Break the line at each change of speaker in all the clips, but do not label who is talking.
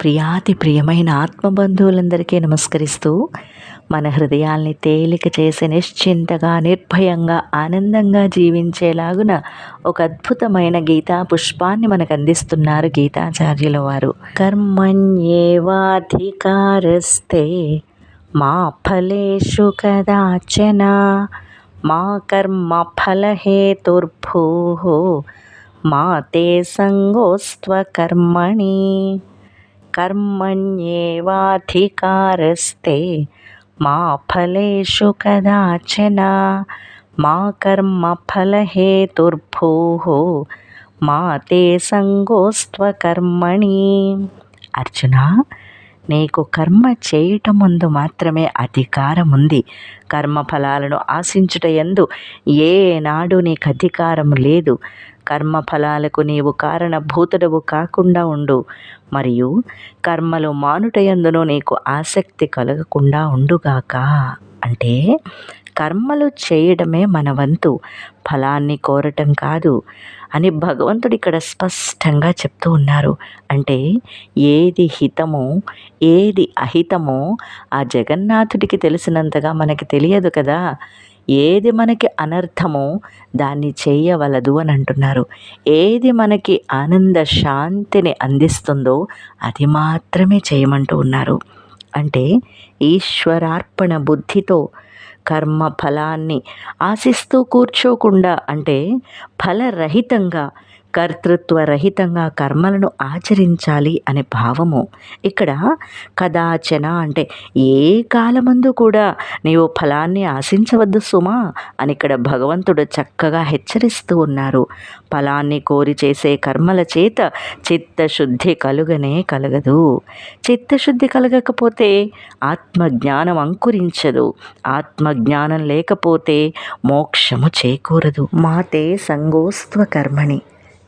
ప్రియాతి ప్రియమైన ఆత్మబంధువులందరికీ నమస్కరిస్తూ మన హృదయాల్ని తేలిక చేసి నిశ్చింతగా నిర్భయంగా ఆనందంగా జీవించేలాగున ఒక అద్భుతమైన గీతా పుష్పాన్ని మనకు అందిస్తున్నారు గీతాచార్యుల వారు. కర్మణ్యేవాధికారస్తే మా ఫలేషు కదాచన మా కర్మ ఫలహేతుర్భూ మా తే సంగోస్త్వకర్మణి కర్మణ్యేవాధికారస్తే మా ఫలేషు కదాచన మా కర్మ ఫలహేతుర్భూ మా తే సంగోస్త్వకర్మణి అర్జున నీకు కర్మ చేయటం ముందు మాత్రమే అధికారం ఉంది కర్మఫలాలను ఆశించుట ఎందు ఏనాడు నీకు అధికారం లేదు. కర్మఫలాలకు నీవు కారణభూతుడవు కాకుండా ఉండు. మరియు కర్మలు మానుటయందును నీకు ఆసక్తి కలగకుండా ఉండుగాక. అంటే కర్మలు చేయడమే మన వంతు ఫలాన్ని కోరటం కాదు అని భగవంతుడు ఇక్కడ స్పష్టంగా చెప్తూ ఉన్నారు. అంటే ఏది హితమో ఏది అహితమో ఆ జగన్నాథుడికి తెలిసినంతగా మనకి తెలియదు కదా. ఏది మనకి అనర్థమో దాన్ని చేయవలదు అని అంటున్నారు. ఏది మనకి ఆనంద శాంతిని అందిస్తుందో అది మాత్రమే చేయమంటూ ఉన్నారు. అంటే ఈశ్వరార్పణ బుద్ధితో కర్మ ఫలాన్ని ఆశిస్తూ కూర్చోకుండా అంటే ఫలరహితంగా కర్తృత్వరహితంగా కర్మలను ఆచరించాలి అనే భావము ఇక్కడ కదాచన అంటే ఏ కాలమందు కూడా నీవు ఫలాన్ని ఆశించవద్దు సుమా అని ఇక్కడ భగవంతుడు చక్కగా హెచ్చరిస్తూ ఉన్నారు. ఫలాన్ని కోరి చేసే కర్మల చేత చిత్తశుద్ధి కలుగనే కలగదు. చిత్తశుద్ధి కలగకపోతే ఆత్మజ్ఞానం అంకురించదు. ఆత్మజ్ఞానం లేకపోతే మోక్షము చేకూరదు. మాతే సంగోస్త్వ కర్మణి.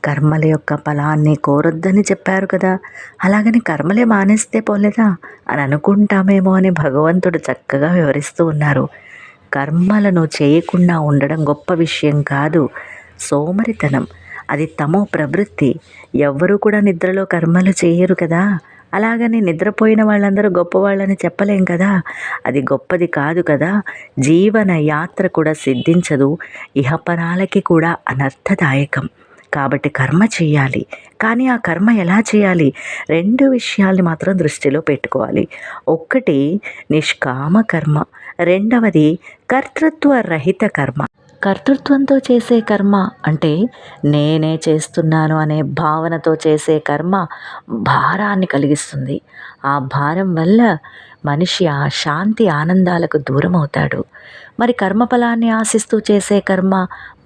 కర్మల యొక్క ఫలాన్ని కోరొద్దని చెప్పారు కదా. అలాగని కర్మలే మానేస్తే పోలేదా? అని అనుకుంటామేమో అని భగవంతుడు చక్కగా వివరిస్తూ ఉన్నారు. కర్మలను చేయకుండా ఉండడం గొప్ప విషయం కాదు. సోమరితనం. అది తమో ప్రవృత్తి. ఎవ్వరూ కూడా నిద్రలో కర్మలు చేయరు కదా. అలాగని నిద్రపోయిన వాళ్ళందరూ గొప్పవాళ్ళని చెప్పలేం కదా. అది గొప్పది కాదు కదా. జీవన యాత్ర కూడా సిద్ధించదు. ఇహపరాలకి కూడా అనర్థదాయకం. కాబట్టి కర్మ చేయాలి. కానీ ఆ కర్మ ఎలా చేయాలి? రెండు విషయాల్ని మాత్రం దృష్టిలో పెట్టుకోవాలి. ఒక్కటి నిష్కామ కర్మ. రెండవది కర్తృత్వ రహిత కర్మ. కర్తృత్వంతో చేసే కర్మ అంటే నేనే చేస్తున్నాను అనే భావనతో చేసే కర్మ భారాన్ని కలిగిస్తుంది. ఆ భారం వల్ల మనిషి ఆ శాంతి ఆనందాలకు దూరం అవుతాడు మరి కర్మఫలాన్ని ఆశిస్తూ చేసే కర్మ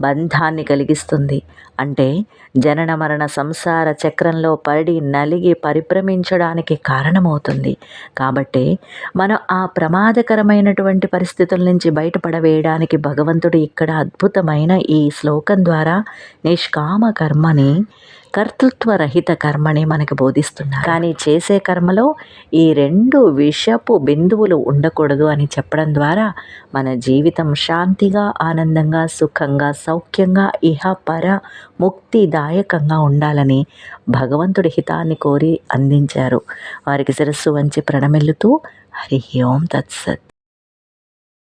బంధాన్ని కలిగిస్తుంది. అంటే జనన మరణ సంసార చక్రంలో పడి నలిగి పరిభ్రమించడానికి కారణమవుతుంది. కాబట్టి మనం ఆ ప్రమాదకరమైనటువంటి పరిస్థితుల నుంచి బయటపడవేయడానికి భగవంతుడు ఇక్కడ అద్భుతమైన ఈ శ్లోకం ద్వారా నిష్కామ కర్మని కర్తృత్వ రహిత కర్మని మనకి బోధిస్తున్నారు. కానీ చేసే కర్మలో ఈ రెండు విషపు బిందువులు ఉండకూడదు అని చెప్పడం ద్వారా మన జీవితం శాంతిగా ఆనందంగా సుఖంగా సౌఖ్యంగా ఇహ పర ముక్తిదాయకంగా ఉండాలని భగవంతుడి హితాన్ని కోరి అందించారు. వారికి శిరస్సు వంచి ప్రణమిల్లుతూ హరి ఓం తత్సత్.